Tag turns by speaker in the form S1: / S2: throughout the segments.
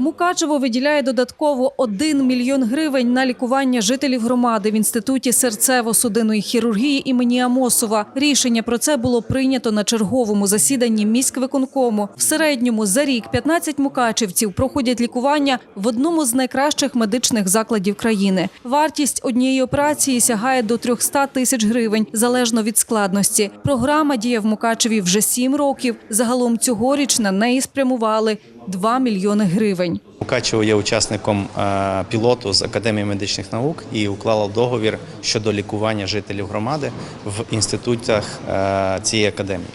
S1: Мукачево виділяє додатково 1 мільйон гривень на лікування жителів громади в інституті серцево-судинної хірургії імені Амосова. Рішення про це було прийнято на черговому засіданні міськвиконкому. В середньому за рік 15 мукачевців проходять лікування в одному з найкращих медичних закладів країни. Вартість однієї операції сягає до 300 тисяч гривень залежно від складності. Програма діє в Мукачеві вже 7 років. Загалом цьогоріч на неї спрямували 2 мільйони гривень.
S2: Мукачево є учасником е, пілоту з Академії медичних наук і уклала договір щодо лікування жителів громади в інститутах е, цієї академії.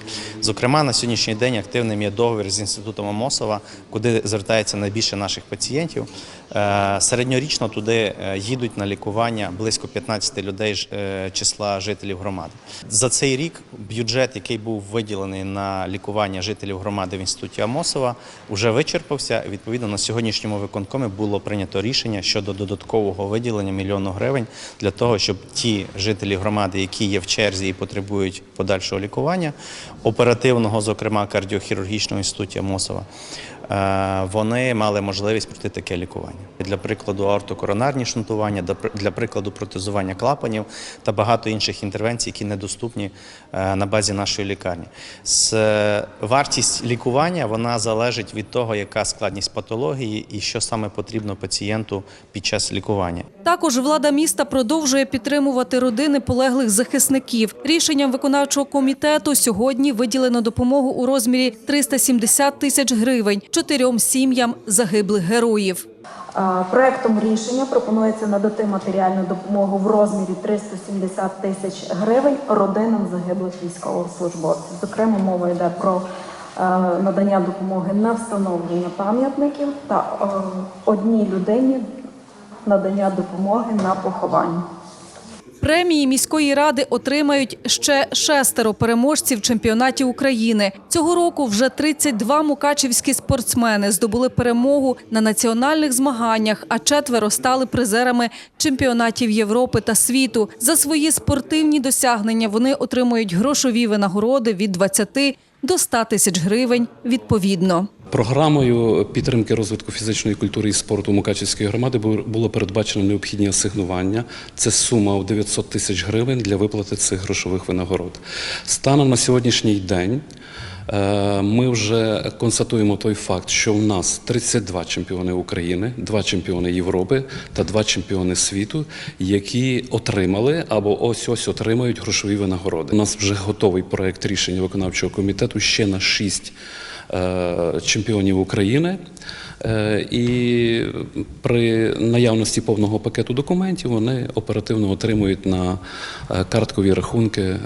S2: Зокрема, на сьогоднішній день активним є договір з інститутом Амосова, куди звертається найбільше наших пацієнтів. Е, Середньорічно туди е, їдуть на лікування близько 15 людей е, числа жителів громади. За цей рік бюджет, який був виділений на лікування жителів громади в інституті Амосова, вже вичерпався. Відповідно, на сьогоднішньому виконкомі було прийнято рішення щодо додаткового виділення мільйону гривень для того, щоб ті жителі громади, які є в черзі і потребують подальшого лікування, оперативного, зокрема кардіохірургічного інституті Амосова, е, вони мали можливість пройти таке лікування. Для прикладу, аортокоронарні шунтування, для для прикладу протезування клапанів та багато інших інтервенцій, які недоступні е, на базі нашої лікарні. Е, вартість лікування вона залежить від того, яка складність патології і що саме потрібно пацієнту під час лікування.
S1: Також влада міста продовжує підтримувати родини полеглих захисників. Рішенням виконавчого комітету сьогодні виділено допомогу у розмірі 370 тисяч гривень чотирьом сім'ям загиблих героїв.
S3: Проектом рішення пропонується надати матеріальну допомогу в розмірі 370 тисяч гривень родинам загиблих військовослужбовців. Зокрема, мова йде про е, надання допомоги на встановлення пам'ятників та е, одній людині надання допомоги на поховання.
S1: Премії міської ради отримають ще шестеро переможців чемпіонатів України. Цього року вже 32 мукачівські спортсмени здобули перемогу на національних змаганнях, а четверо стали призерами чемпіонатів Європи та світу. За свої спортивні досягнення вони отримують грошові винагороди від 20 до 100 тисяч гривень відповідно.
S4: Програмою підтримки розвитку фізичної культури і спорту Мукачівської громади бу- було передбачено необхідні асигнування. Це сума у 900 тисяч гривень для виплати цих грошових винагород. Станом на сьогоднішній день е, ми вже констатуємо той факт, що в нас 32 чемпіони України, 2 чемпіони Європи та 2 чемпіони світу, які отримали або ось ось отримають грошові винагороди. У нас вже готовий проект рішення виконавчого комітету ще на 6 е, чемпіонів України. Е, І при наявності повного пакету документів вони оперативно отримують на е, карткові рахунки е,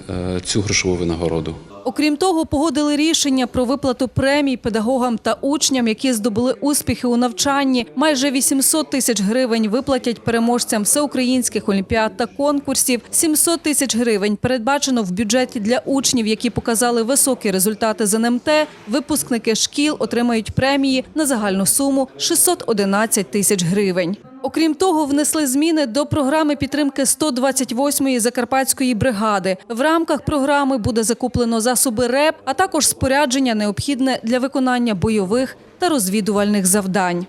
S4: цю грошову винагороду.
S1: Окрім того, погодили рішення про виплату премій педагогам та учням, які здобули успіхи у навчанні. Майже 800 тисяч гривень виплатять переможцям всеукраїнських олімпіад та конкурсів. 700 тисяч гривень передбачено в бюджеті для учнів, які показали високі результати з НМТ. Випускники шкіл отримають премії на загальну суму 611 тисяч гривень. Окрім того, внесли зміни до програми підтримки 128-ї закарпатської бригади. В рамках програми буде закуплено засоби РЕП, а також спорядження необхідне для виконання бойових та розвідувальних завдань.